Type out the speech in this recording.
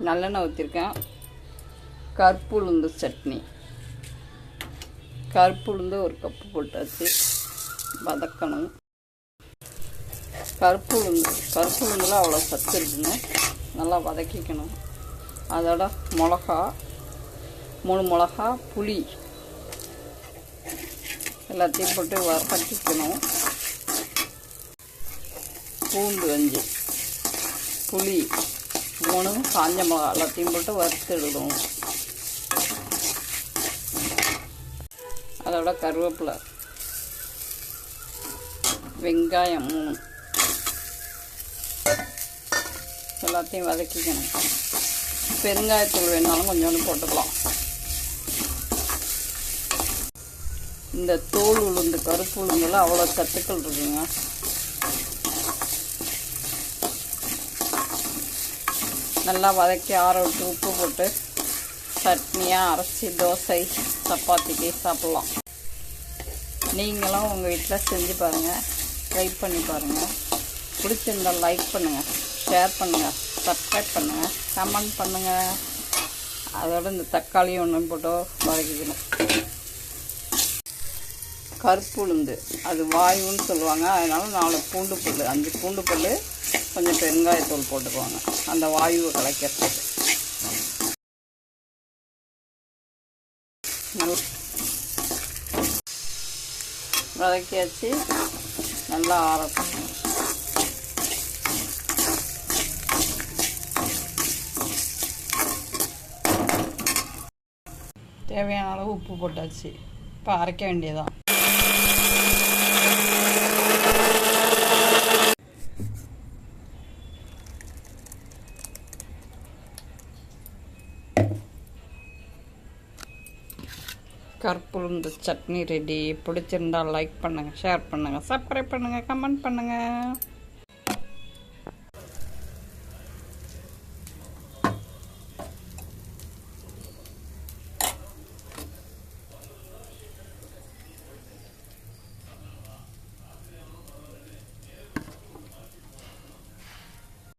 நல்லெண்ணெய் ஊற்றிருக்கேன் கருப்பு உளுந்து சட்னி. கருப்பு உளுந்து ஒரு கப்பு போட்டாச்சு. வதக்கணும். கருப்பு உளுந்து கருப்பு உளுந்துல அவ்வளோ சத்து இருக்குங்க. நல்லா வதக்கிக்கணும். அதோட மிளகா மூணு மிளகா புளி. எல்லாத்தையும் போட்டு வதக்கிக்கணும். பூண்டு அஞ்சு. புளி. மிளகும் காஞ்ச மிளகா எல்லாத்தையும் போட்டு வறுத்துடுவோம் அதோட கருவேப்பிலை வெங்காயம் மூணு எல்லாத்தையும் வதக்கிக்கணும் பெருங்காயத்தூள் வேணாலும் கொஞ்சோண்டு போட்டுக்கலாம் இந்த தோல் உளுந்து கருப்பு உளுந்துல அவ்வளோ சத்துக்கள் இருக்குங்க நல்லா வதக்கி ஆற விட்டு உப்பு போட்டு சட்னியாக அரைச்சி தோசை சப்பாத்திக்கு சாப்பிட்லாம். நீங்களும் உங்கள் வீட்டில் செஞ்சு பாருங்கள் ட்ரை பண்ணி பாருங்கள் பிடிச்சிருந்தால் லைக் பண்ணுங்கள் ஷேர் பண்ணுங்கள் சப்ஸ்கிரைப் பண்ணுங்கள் கமெண்ட் பண்ணுங்கள் அதோட இந்த தக்காளி ஒன்று போட்டு வதக்கிக்கணும். கருப்புளுந்து அது வாயுன்னு சொல்லுவாங்க. அதனால நாலு பூண்டு புல் அஞ்சு பூண்டு புல் கொஞ்சம் பெருங்காயத்தூள் போட்டுக்குவாங்க அந்த வாயுவை கலைக்கிறதுக்கு. நல்லா வதக்கியாச்சு. நல்லா ஆரட்டும் தேவையான அளவு உப்பு போட்டாச்சு. இப்போ அரைக்க வேண்டியதான் கற்புளுந்து சட்னி ரெடி பிடிச்சிருந்தா லைக் பண்ணுங்கள் ஷேர் பண்ணுங்கள் சப்ஸ்கிரைப் பண்ணுங்கள் கமெண்ட் பண்ணுங்கள்